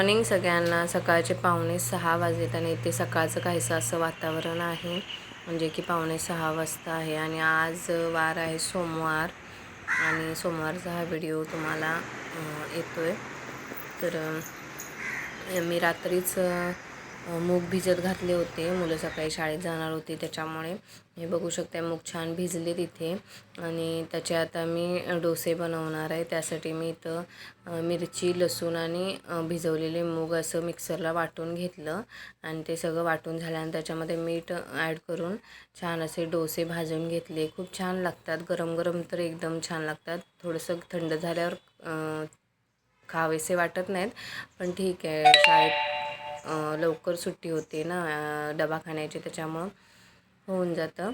Morning सगळ्यांना सकाळचे पावणे सहा वाजेत आणि इथे सकाळचं काहीसं असं वातावरण आहे. म्हणजे की पावणे सहा वाजता आहे आणि आज वार आहे सोमवार आणि सोमवारचा हा व्हिडिओ तुम्हाला येतो आहे तर मी रात्रीच मूग भिजत घातले होते. मुलं सकाळी शाळेत जाणार होती त्याच्यामुळे. हे बघू शकता मूग छान भिजले तिथे. आणि त्याचे आता मी डोसे बनवणार आहे. त्यासाठी मी इथं मिरची लसूण आणि भिजवलेले मूग असं मिक्सरला वाटून घेतलं. आणि ते सगळं वाटून झाल्यानंतर त्याच्यामध्ये मीठ ॲड करून छान असे डोसे भाजून घेतले. खूप छान लागतात. गरम गरम तर एकदम छान लागतात. थोडंसं थंड झाल्यावर खावेसे वाटत नाहीत. पण ठीक आहे. शाळेत लवकर सुट्टी होते ना दवाखान्याची डबा खाण्याची त्याच्यामुळं होऊन जातं.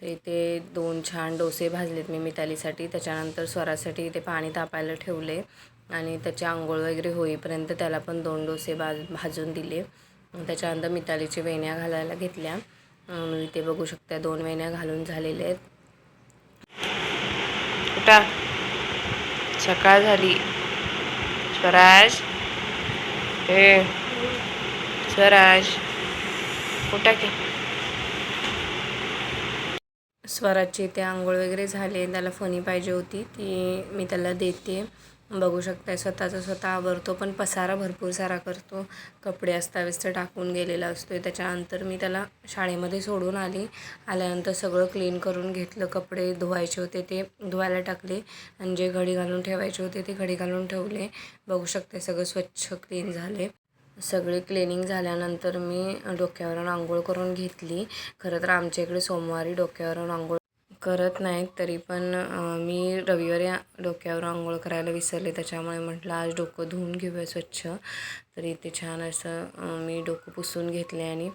तर इथे दोन छान डोसे भाजलेत मी मितालीसाठी. त्याच्यानंतर स्वरासाठी इथे पाणी तापायला ठेवले आणि त्याची आंघोळ वगैरे होईपर्यंत त्याला पण दोन डोसे भाज भाजून दिले. त्याच्यानंतर मितालीची वेण्या घालायला घेतल्या. इथे बघू शकता दोन वेण्या घालून झालेल्या आहेत. उठा. सकाळ झाली. स्वराज. हे स्वराज. उठा की स्वराजची ते आंघोळ वगैरे झाले त्याला फणी पाहिजे होती. ती मी त्याला देते. बघू शकताय स्वतःचा स्वतः आवरतो पण पसारा भरपूर सारा करतो. कपडे अस्ताव्यस्त टाकून गेलेला असतो त्याच्यानंतर मी त्याला शाळेमध्ये सोडून आली. आल्यानंतर सगळं क्लीन करून घेतलं. कपडे धुवायचे होते ते धुवायला टाकले. आणि जे घडी घालून ठेवायचे होते ते घडी घालून ठेवले. बघू शकते सगळं स्वच्छ क्लीन झाले सगळी क्लिनिंग झाल्यानंतर मी डोक्यावरून आंघोळ करून घेतली. खरं तर आमच्या इकडे सोमवारी डोक्यावरून आंघोळ करत नाहीत तरी पण मी रविवारी डोक्यावर आंघोळ करायला विसरले. त्याच्यामुळे म्हटलं आज डोकं धुवून घेऊया स्वच्छ. तर इथे छान असं मी डोकं पुसून घेतले आणि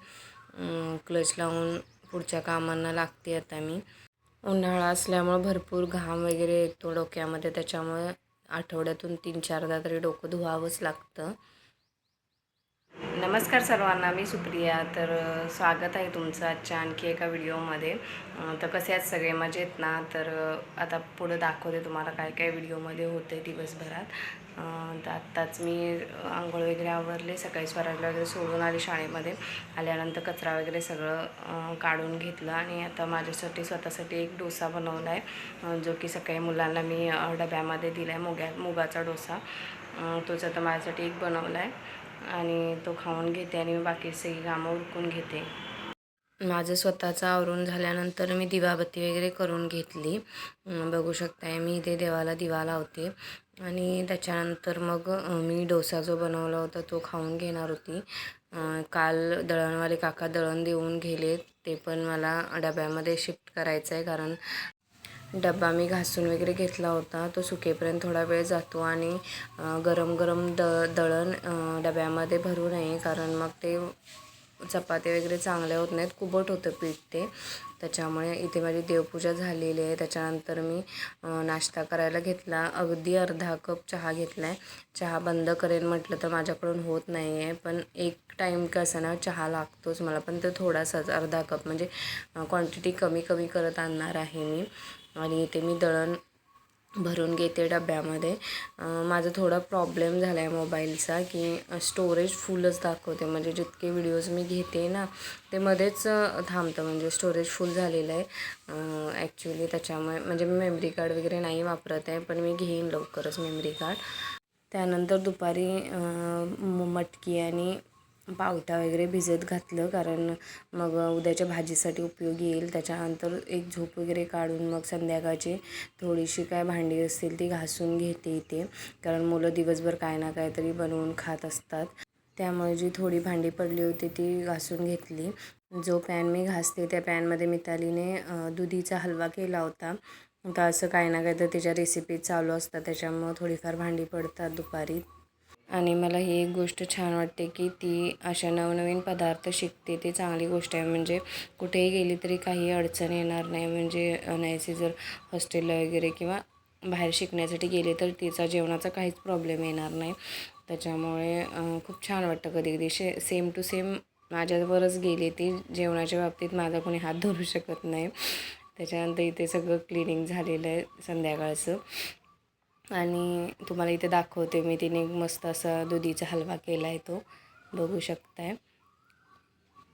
क्लच लावून पुढच्या कामांना लागते आता मी. उन्हाळा असल्यामुळं भरपूर घाम वगैरे येतो डोक्यामध्ये. त्याच्यामुळे आठवड्यातून तीन चारदा तरी डोकं धुवावंच लागतं. नमस्कार सर्वांना मी सुप्रिया. तर स्वागत आहे तुमचं आजच्या आणखी एका व्हिडिओमध्ये. तर कसे आहेत सगळे? मजेत ना? तर आता पुढं दाखवते तुम्हाला काय काय व्हिडिओमध्ये होते दिवसभरात. तर आत्ताच मी आंघोळ वगैरे आवरले सकाळी स्वराजला वगैरे सोडून आले शाळेमध्ये. आल्यानंतर कचरा वगैरे सगळं काढून घेतलं आणि आता माझ्यासाठी स्वतःसाठी एक डोसा बनवला आहे. जो की सकाळी मुलांना मी डब्यामध्ये दिला आहे मुग्या मुगाचा डोसा. तोच आता माझ्यासाठी एक बनवला आहे. आणि तो खाऊन घेते आणि मी बाकी सगळी कामं उरकून घेते. माझं स्वतःचं आवरून झाल्यानंतर मी दिवाबत्ती वगैरे करून घेतली. बघू शकताय मी इथे देवाला दिवा लावते. आणि त्याच्यानंतर मग मी डोसा जो बनवला होता तो खाऊन घेणार होती. काल दळणवाले काका दळण देऊन गेले ते पण मला डब्यामध्ये शिफ्ट करायचं आहे कारण डबा मी घासून वगैरे घेतला होता. तो सुकेपर्यंत थोडा वेळ जातो आणि गरम गरम द दळण डब्यामध्ये भरू नये. कारण मग ते चपाती वगैरे चांगल्या होत नाहीत. कुबट होतं पीठ ते. त्याच्यामुळे इथे माझी देवपूजा झालेली आहे. त्याच्यानंतर मी नाश्ता करायला घेतला. अगदी अर्धा कप चहा घेतला आहे चहा बंद करेन म्हटलं तर माझ्याकडून होत नाही आहे पण एक टाईम कसं ना चहा लागतोच मला. पण तो थोडासाच अर्धा कप. म्हणजे क्वांटिटी कमी कमी करत आणणार आहे मी. आणि ते मी दळण भरून घेते डब्यामध्ये. माझा थोडा प्रॉब्लेम झाला आहे मोबाईलचा की स्टोरेज फुलच दाखवते. म्हणजे जितके व्हिडिओज मी घेते ना ते मध्येच थांबतं. म्हणजे स्टोरेज फुल झालेलं आहे. ॲक्च्युली त्याच्यामुळे म्हणजे मी मेमरी कार्ड वगैरे नाही वापरत आहे पण मी घेईन लवकरच मेमरी कार्ड त्यानंतर दुपारी म- मटकी आणि पावटा वगैरे भिजत घातलं कारण मग उद्याच्या भाजीसाठी उपयोगी येईल. त्याच्यानंतर एक झोप वगैरे काढून मग संध्याकाळची थोडीशी काय भांडी असतील ती घासून घेते इथे. कारण मुलं दिवसभर काय ना काहीतरी बनवून खात असतात. त्यामुळे जी थोडी भांडी पडली होती ती घासून घेतली. जो पॅन मी घासते त्या पॅनमध्ये मितालीने दुधीचा हलवा केला होता. तर असं काही ना काही तर त्याच्या रेसिपी चालू असतात. त्याच्यामुळं थोडीफार भांडी पडतात दुपारी आणि मला ही एक गोष्ट छान वाटते की ती अशा नवनवीन पदार्थ शिकते ती चांगली गोष्ट आहे. म्हणजे कुठेही गेली तरी काही अडचण येणार नाही. म्हणजे अनायसे जर हॉस्टेलला वगैरे किंवा बाहेर शिकण्यासाठी गेले तर तिचा जेवणाचा काहीच प्रॉब्लेम येणार नाही. त्याच्यामुळे खूप छान वाटतं कधी कधी. शे सेम टू सेम माझ्यावरच गेली ती जेवणाच्या बाबतीत माझा कोणी हात धरू शकत नाही. त्याच्यानंतर इथे सगळं क्लिनिंग झालेलं आहे संध्याकाळचं. आणि तुम्हाला इथे दाखवते मी. तिने मस्त असा दुधीचा हलवा केला आहे तो. बघू शकताय.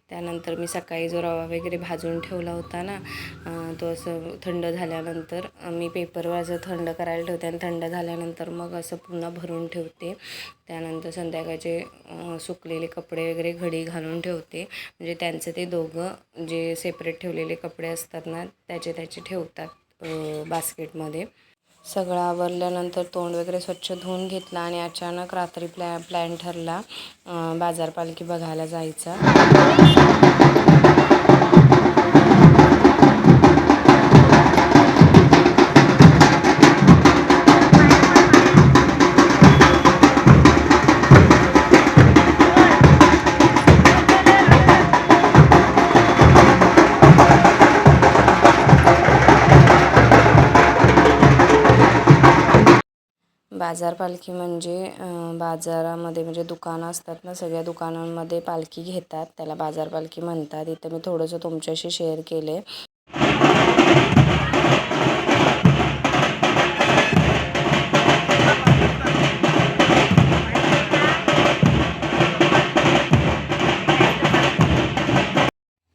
त्यानंतर मी सकाळी जो रवा वगैरे भाजून ठेवला होता ना तो असं थंड झाल्यानंतर मी पेपरवर असं थंड करायला ठेवते आणि थंड झाल्यानंतर मग असं पुन्हा भरून ठेवते. त्यानंतर संध्याकाळचे सुकलेले कपडे वगैरे घडी घालून ठेवते. म्हणजे त्यांचं ते दोघं जे सेपरेट ठेवलेले कपडे असतात ना त्याचे त्याचे ठेवतात बास्केटमध्ये. सगळं आवरल्यानंतर तोंड वगैरे स्वच्छ धुवून घेतला आणि अचानक रात्री प्लॅ प्लॅन ठरला बाजारपालखी बघायला जायचा. बाजार पालखी म्हणजे बाजारामध्ये म्हणजे दुकानं असतात ना सगळ्या दुकानांमध्ये पालखी घेतात. त्याला बाजार पालखी म्हणतात. इथं मी थोडंसं तुमच्याशी शेअर केले.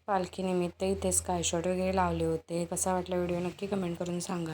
पालखीनिमित्त इथे स्काय शॉट वगैरे लावले होते. कसा वाटला व्हिडिओ नक्की कमेंट करून सांगा.